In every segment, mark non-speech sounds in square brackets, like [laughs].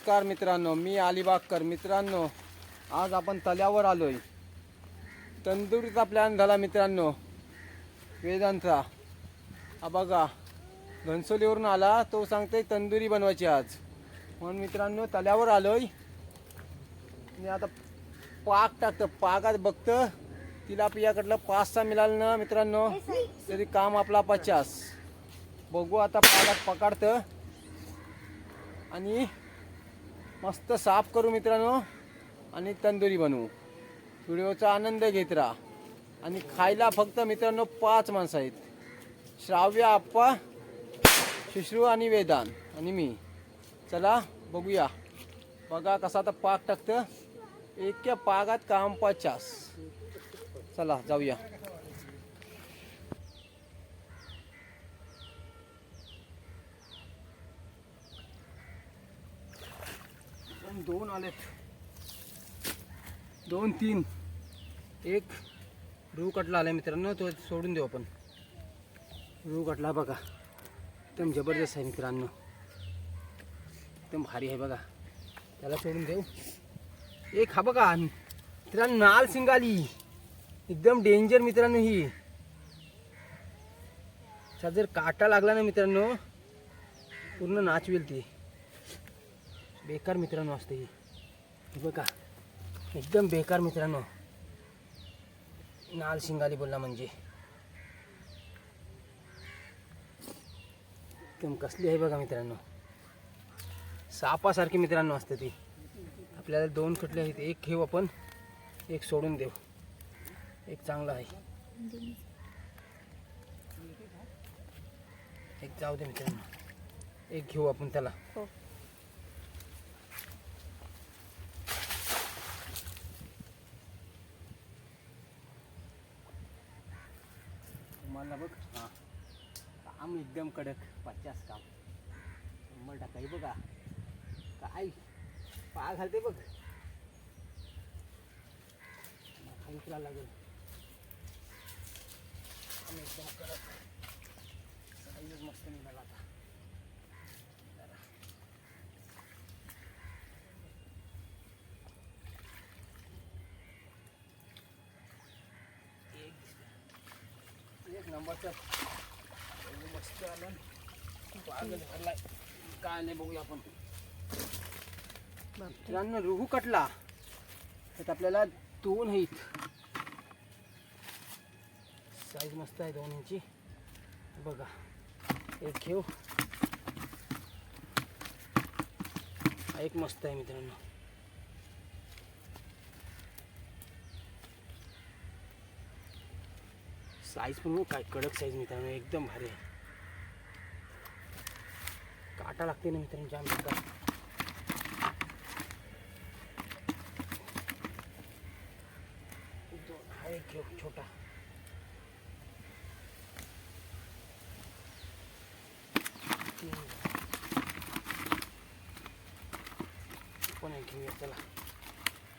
नमस्कार मित्रांनो मी अलिबागकर. मित्रांनो आज आपण तल्यावर आलोय. तंदुरीचा प्लॅन झाला मित्रांनो वेदांतचा हा बघा घनसोलीवरून आला तो सांगते तंदुरी बनवायची आज. म्हणून मित्रांनो तल्यावर आलोय. आणि आता पाक टाकतं पाकात बघतं. तिला आपल्याकडलं पाच सहा मिळालं ना मित्रांनो तरी काम आपला पचास बघू आता पाकात पकडतं. आणि मस्त साफ करू मित्रांनो आणि तंदुरी बनवू. व्हिडिओचा आनंद घेत राहा. आणि खायला फक्त मित्रांनो पाच माणसं आहेत. श्राव्य आप्पा शिश्रू आणि वेदान आणि मी. चला बघूया. बघा कसा आता पाक टाकतं. एका पागात काम पचास. चला जाऊया. दोन- आलेत. दोन तीन. एक रू कटला आला मित्रांनो तो सोडून देऊ आपण. रू कटला बघा. एकदम जबरदस्त आहे मित्रांनो. एकदम भारी आहे बघा. त्याला सोडून देऊ. एक हा बघा. मित्रांनो नाल सिंगाली एकदम डेंजर मित्रांनो ही. जर काटा लागला ना मित्रांनो पूर्ण नाचवेल ती. बेकार मित्रांनो असते ही. बघा एकदम बेकार मित्रांनो. नाल शिंगाली बोलला म्हणजे. एकदम कसली आहे बघा मित्रांनो. सापासारखी मित्रांनो असते ती. आपल्याला दोन खटले आहेत एक घेऊ आपण एक सोडून देऊ. एक चांगला आहे. एक जाऊ दे मित्रांनो. एक घेऊ आपण त्याला. हो. मला बघ. हां. काम एकदम कडक पचास काम. शंभर टक्का. हे बघा. काय? पा घालते बघ. तुला लागेल. काम एकदम कडक. मस्त निघाला आता जरा. एक मस्त भरलाय काय नाही बघूया आपण मित्रांनो रुहू कटला. त्यात आपल्याला दोन आहेत. साईज मस्त आहे दोन इंची बघा. एक घेऊ. एक मस्त आहे मित्रांनो. साईज पण काय कडक साईज मित्रांनो एकदम भारी आहे. काटा लागते ना मित्रांनो जाम बेकार एक घेऊ छोटा. पण एक घेऊया चला.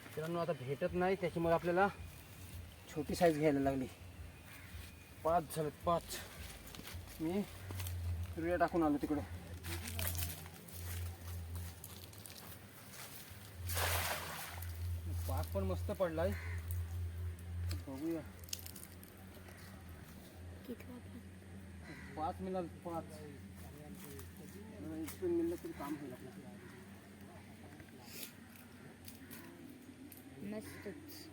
मित्रांनो आता भेटत नाही त्याच्यामुळे आपल्याला छोटी साईज घ्यायला लागली. पाच झाले पाच. मी रुया टाकून आलो तिकडे. पाक पण मस्त पडलाय. बघूया. पाच मिळाल पाच. इतकं मिळलं तरी काम होईल आपलं. मस्तच.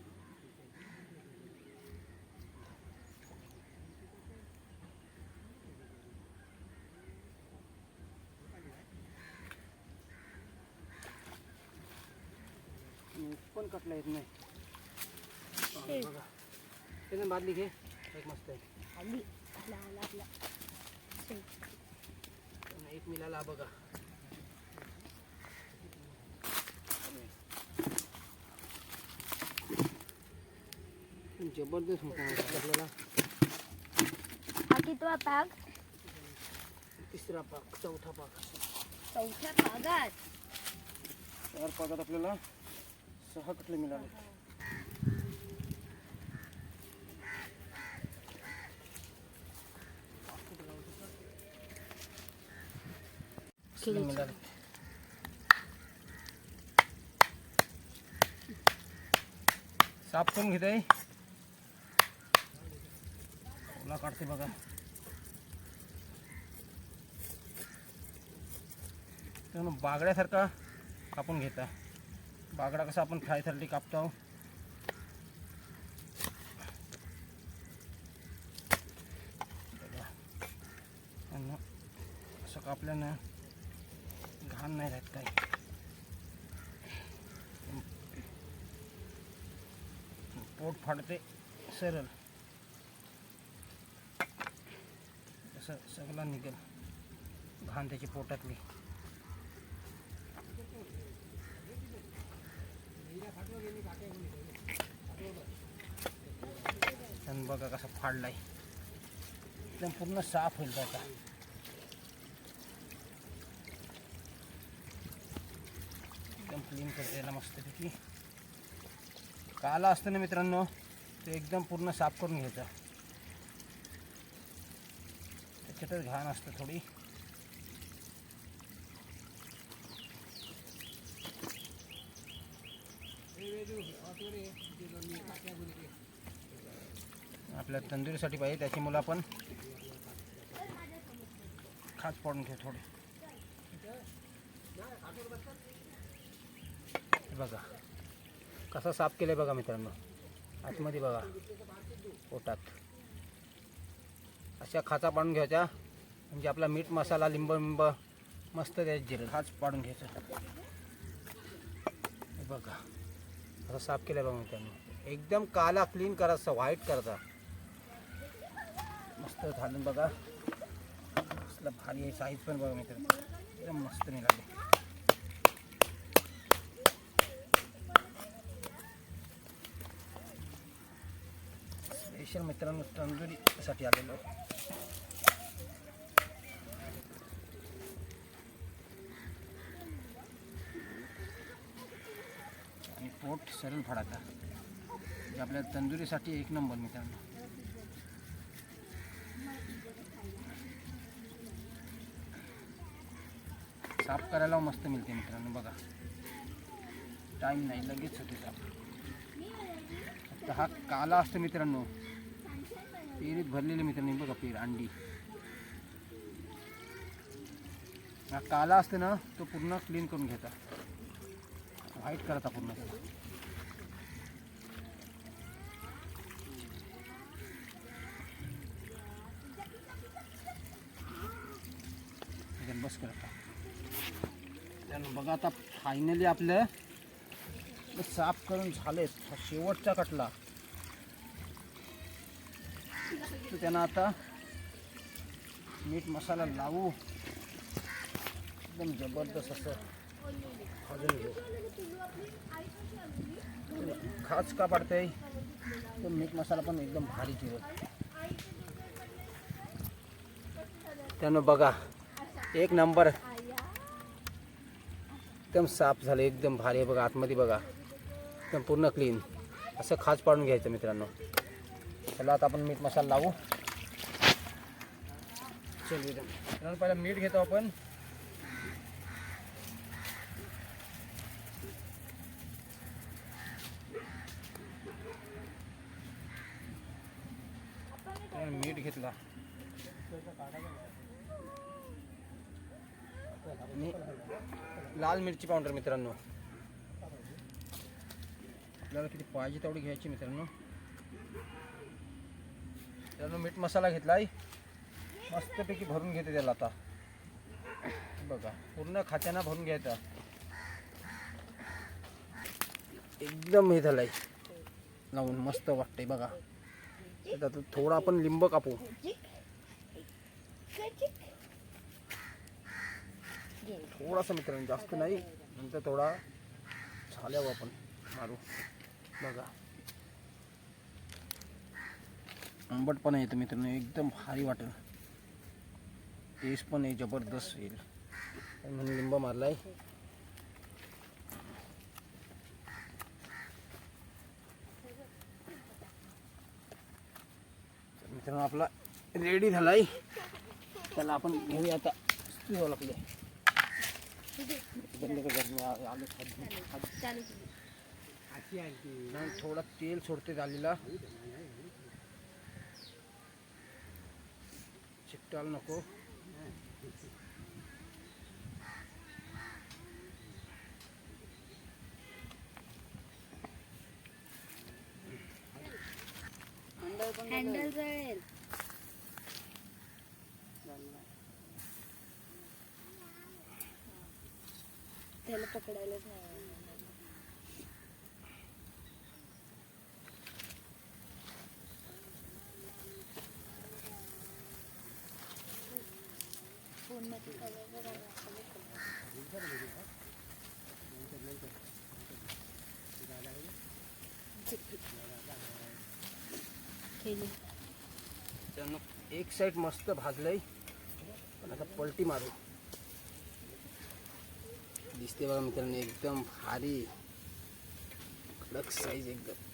कटला येत नाही. बघा. त्यानं बादली घे. एक मस्त आहे. एक मिळाला बघा. जबरदस्त मोठा आपल्याला. हा कितवा पाग तिसरा पाक चौथा पाक चौथ्या पागात चार पाकात आपल्याला असं हकटलं मिळालं मिळालं साफ करून घेते. ओला काढते बघा. बागड्यासारखा कापून घेता बागडा कसा आपण फ्रायसाठी कापतो. आणि असं कापल्यानं घाण नाही राहत काही. पोट फाडते सरळ. असं सगळं निघेल घाण त्याची पोटातली. आणि बघा कसा फाडलाय. एकदम पूर्ण साफ होईल त्याचा एकदम क्लीन करते याला मस्तपैकी. काला असतं ना मित्रांनो ते एकदम पूर्ण साफ करून घ्यायचं. त्याच्यातच घाण असतं थोडी. आपल्या तंदुरीसाठी पाहिजे त्याची मुलं आपण खास पाडून घेऊ थोडे. बघा कसा साफ केलं बघा मित्रांनो. आतमध्ये बघा पोटात. अशा खाचा पाडून घ्यायच्या म्हणजे आपला मीठ मसाला लिंब लिंब मस्त त्यात जिरं. खाच पाडून घ्यायचं. बघा. असं साफ केलं बघा मित्रांनो. एकदम काला क्लीन करायचा व्हाईट करायचा मस्त झालं बघा. कसलं भारी आहे साईज पण बघा मित्रांनो. एकदम मस्त निघाले. स्पेशल मित्रांनो तंदुरीसाठी आलेलो. सरळ फडाका. जे आपल्या तंदुरीसाठी एक नंबर मित्रांनो. साफ करायला मस्त मिळते मित्रांनो बघा. टाईम नाही लगेच होते साफ. फक्त हा काला असतो मित्रांनो. पेरीत भरलेले मित्रांनो बघा पेर अंडी. हा काला असते ना तो पूर्ण क्लीन करून घ्यायचा व्हाईट करायचा पूर्ण. बस करता. त्यानं बघा आता फायनली आपलं साफ करून झाले. शेवटचा कटला. तर त्यांना आता मीठ मसाला लावू. एकदम जबरदस्त असं भाजून घेऊ. का पडते तो मीठ मसाला पण एकदम भारी जिरत त्यानं बघा एक नंबर. एकदम साफ झालं एकदम भारी आहे बघा आतमध्ये बघा. एकदम पूर्ण क्लीन असं खास पाडून घ्यायचं मित्रांनो. त्याला आता आपण मीठ मसाला लावू. चल मित्रांनो पहिला मीठ घेतो आपण त्यानं मीठ घेतला आणि लाल मिरची पावडर मित्रांनो. आपल्याला किती पाहिजे तेवढी घ्यायची मित्रांनो. मित्रांनो मीठ मसाला घेतलाय मस्तपैकी भरून घेते त्याला आता. बघा पूर्ण खात्याना भरून घ्यायचा. एकदम हे झालंय. लावून मस्त वाटतंय बघा. त्यात थोडा आपण लिंब कापू. थोडासा मित्रांनो जास्त नाही नंतर थोडा झाल्यावर आपण मारू. बघा. आंबट पण येतं मित्रांनो एकदम भारी वाटेल. टेस्ट पण आहे जबरदस्त येईल. म्हणून लिंब मारलाय. आहे मित्रांनो आपला रेडी झालाय. त्याला आपण घेऊया आता. स्टीवला आपले थोडा तेल सोडते झालेला चिकटायला नको हँडल जळेल. पकडायलाच नाही फोनमध्ये एक साईड मस्त भाजलंय. पण आता पलटी मारू. दिसते बघा मित्रांनो एकदम भारी. कडक साईज एकदम.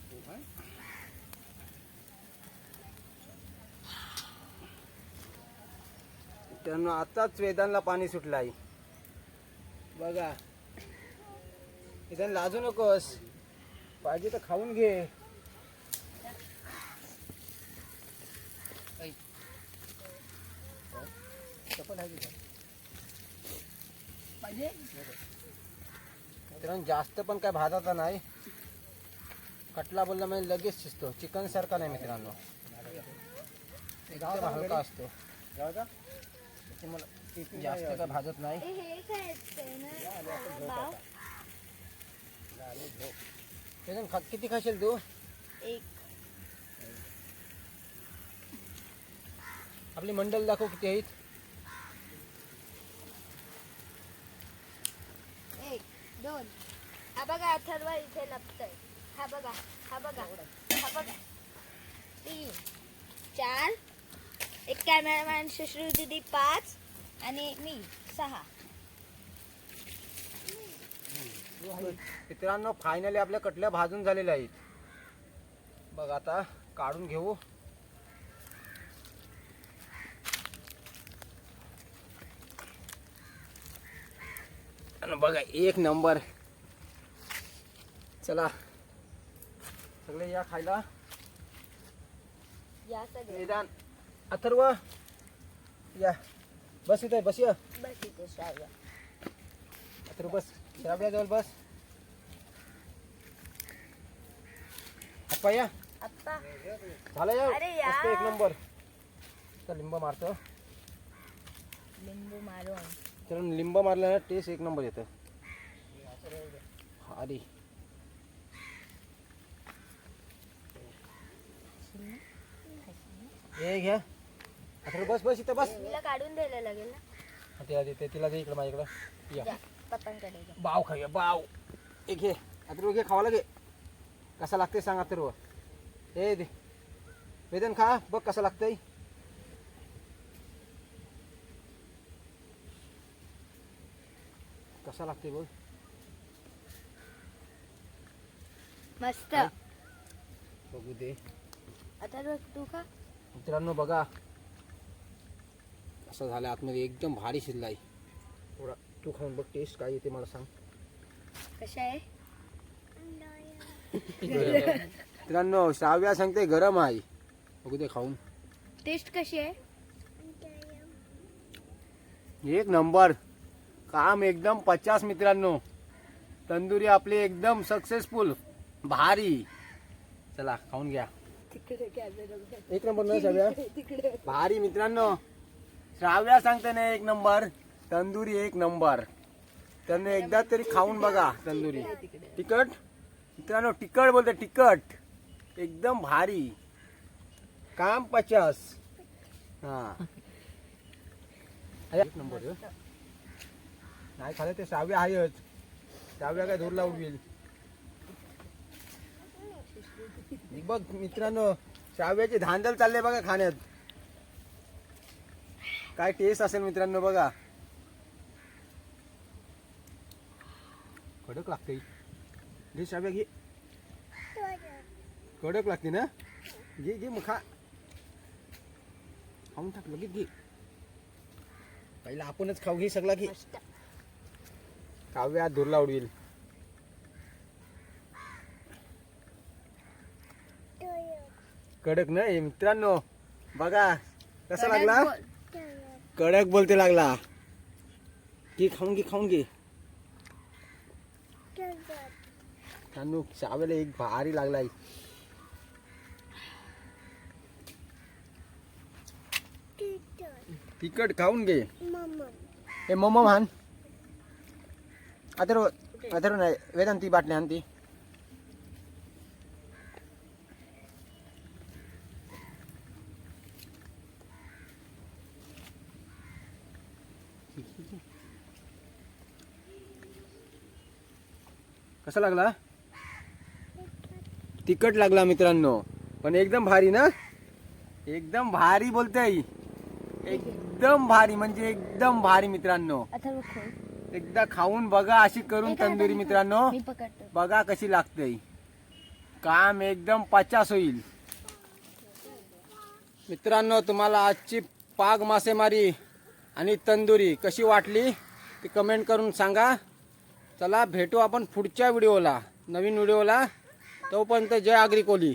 मित्रांनो आताच वेदांना पाणी सुटलं आहे बघा. इथं लाजू नकोस. पाहिजे तर खाऊन घे. तिथं. मित्रांनो जास्त पण काय भाजाचा नाही. कटला बोलला म्हणजे लगेच शिजतो. चिकन सारखा नाही मित्रांनो. एकदम हलका असतो. जास्त काय भाजत नाही. हे किती खाशील तू? आपली मंडळ दाखव किती आहेत. दोन. हा बघा अथर्व इथे लपतय. हा बघा हा बघा हा बघा. तीन चार. एक कॅमेरामॅन सुश्रू दिदी पाच आणि मी सहा. मित्रांनो फायनली आपल्या कटल्या भाजून झालेल्या आहेत. बघ आता काढून घेऊ. बघा एक नंबर. चला. सगळे या खायला. या सगळे. निदान. अथर्व. या. बस इथे बस या. बस इथे श्राव्य अथर्व बस. श्राव्या जवळ बस. अप्पा या. आप्पा. झालं या? अरे या. मस्त एक नंबर. तर लिंब मारतो. लिंबू मारून. तर लिंब मारलं ना टेस्ट एक नंबर येतं. अरे हे घ्या. अथर्व बस बस इथं बस. तिला काढून द्यायला लागेल ना? तिला दे तिला दे इकडं माझ्याकडं. या. पप्पांकडे बाव खाऊया बाव. एक घे. अथर्व घे खावा लागे कसा लागते सांग अथर्व हे दे. वेदन खा बघ कसं लागतंय. कसा लागते बघ मस्त बघू दे आता बघ तू खा मित्रांनो बघा असं झालं आतमध्ये एकदम भारी शिजलाय थोडा तू खाऊन बघ टेस्ट काय येते मला सांग कशा आहे मित्रांनो श्राव्या सांगते गरम आहे बघू दे खाऊन टेस्ट कशी आहे एक नंबर काम एकदम पचास मित्रांनो. तंदुरी आपली एकदम सक्सेसफुल भारी. चला खाऊन घ्या. एक नंबर ना श्राव्या [laughs] भारी मित्रांनो. श्राव्या सांगते ना एक नंबर तंदुरी एक नंबर. त्यांनी एकदा तरी खाऊन बघा तंदुरी. तिखट? मित्रांनो तिखट बोलते तिखट. एकदम भारी. काम पचास. हा. [laughs] एक नंबर. नाही खाल्लं ते सहाव्या आहेच. सहाव्या काय धूर लावून येईल बघ मित्रांनो सहाव्याची धांदल चालले बघा खाण्यात. काय टेस्ट असेल मित्रांनो बघा. कडक लागते घे शाव्या घे. कडक लागते ना? घे घे मग खा. खाऊन टाक लगेच घे. पहिला आपणच खाऊ घे सगळा घे. काव्या धुरला उडवील. कडक नाही मित्रांनो बघा कसा लागला? कडक बोलते लागला. की खाऊन घे खाऊन घे. कानू चावेला एक भारी लागलाय. तिकट खाऊन घे. हे मम्मा हान अथर्व अथर्व नाही वेदांती बाटली कसा लागला? तिखट लागला मित्रांनो. पण एकदम भारी ना? एकदम भारी बोलतय. एकदम भारी म्हणजे एकदम भारी मित्रांनो. एकदा खाऊन बघा अशी करून तंदुरी मित्रांनो. बघा कशी लागते. काम एकदम पचास होईल. मित्रांनो तुम्हाला आजची पाग मासेमारी आणि तंदुरी कशी वाटली ती कमेंट करून सांगा. चला भेटू आपण पुढच्या व्हिडिओला नवीन व्हिडिओला. तोपर्यंत जय आगरी कोली.